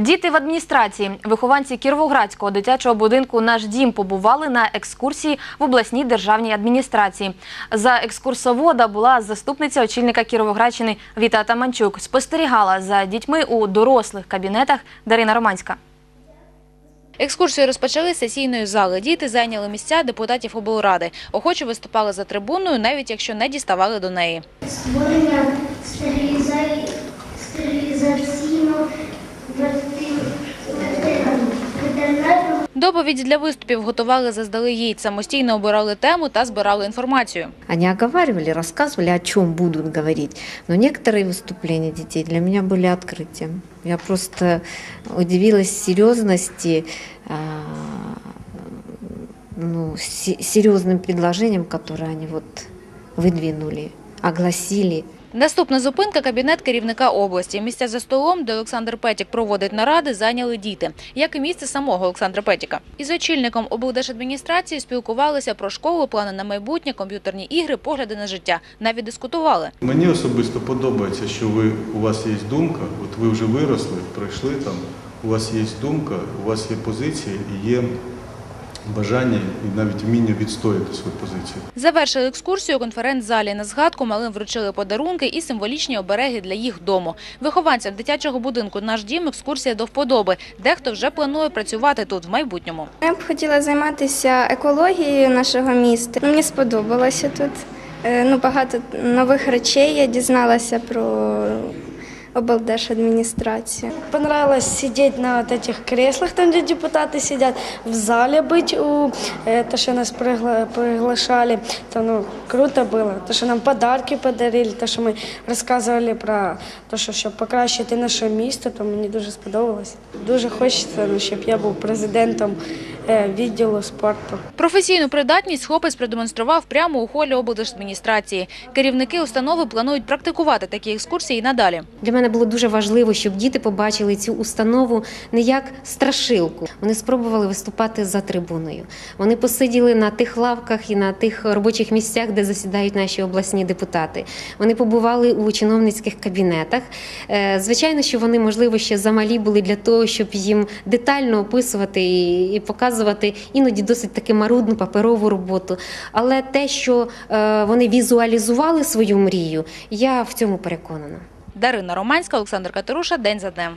Діти в адміністрації, вихованці Кіровоградського дитячого будинку Наш дім побували на екскурсії в обласній державній адміністрації. За екскурсовода була заступниця очільника Кіровоградщини Віта Таманчук. Спостерігала за дітьми у дорослих кабінетах Дарина Романська. Екскурсію розпочали з сесійної зали. Діти зайняли місця депутатів облради. Охоче виступали за трибуною, навіть якщо не діставали до неї. створення стериліза- стерилізаційно ветеринарного Доповідь для виступів готували заздалегідь, самостійно обирали тему та збирали інформацію. Они оговаривали, рассказывали, о чем будут говорить. Но некоторые выступления детей для меня были открытием. Я просто удивилась серьезности, а, ну, се- серьезным предложением, которое они вот выдвинули, огласили. Наступна зупинка – кабінет керівника області. Місця за столом, де Олександр Петік проводить наради, зайняли діти, як і місце самого Олександра Петіка. Із очільником облдержадміністрації спілкувалися про школу, плани на майбутнє, комп'ютерні ігри, погляди на життя. Навіть дискутували. Мені особисто подобається, що ви у вас є думка. От ви вже виросли, пройшли там. У вас є думка, у вас є позиція і є бажання і навіть вміння відстояти свою позицію. Завершили екскурсію у конференц-залі. На згадку малим вручили подарунки і символічні обереги для їх дому. Вихованцям дитячого будинку «Наш дім» екскурсія до вподоби. Дехто вже планує працювати тут в майбутньому. Я б хотіла займатися екологією нашого міста. Мені сподобалося тут. Е, Ну, багато нових речей я дізналася про облдержадміністрацію. Понравилось сидеть на вот этих креслах, там, где депутаты сидят, в зале быть, у, э, то, что нас пригла- приглашали, то ну, круто было. То, что нам подарки подарили, то, що ми розказували про те, що щоб покращити наше місто, то мені дуже сподобалось. Дуже хочеться, ну, щоб я був президентом е, відділу спорту. Професійну придатність хлопець продемонстрував прямо у холі облдержадміністрації. Керівники установи планують практикувати такі екскурсії і надалі. Для мене було дуже важливо, щоб діти побачили цю установу не як страшилку. Вони спробували виступати за трибуною. Вони посиділи на тих лавках і на тих робочих місцях, де засідають наші обласні депутати. Вони побували у чиновницьких кабінетах. Е, Звичайно, що вони, можливо, ще замалі були для того, щоб їм детально описувати і і показувати іноді досить таки марудну паперову роботу. Але те, що е, вони візуалізували свою мрію, я в цьому переконана. Дарина Романська, Олександр Катеруша. День за днем.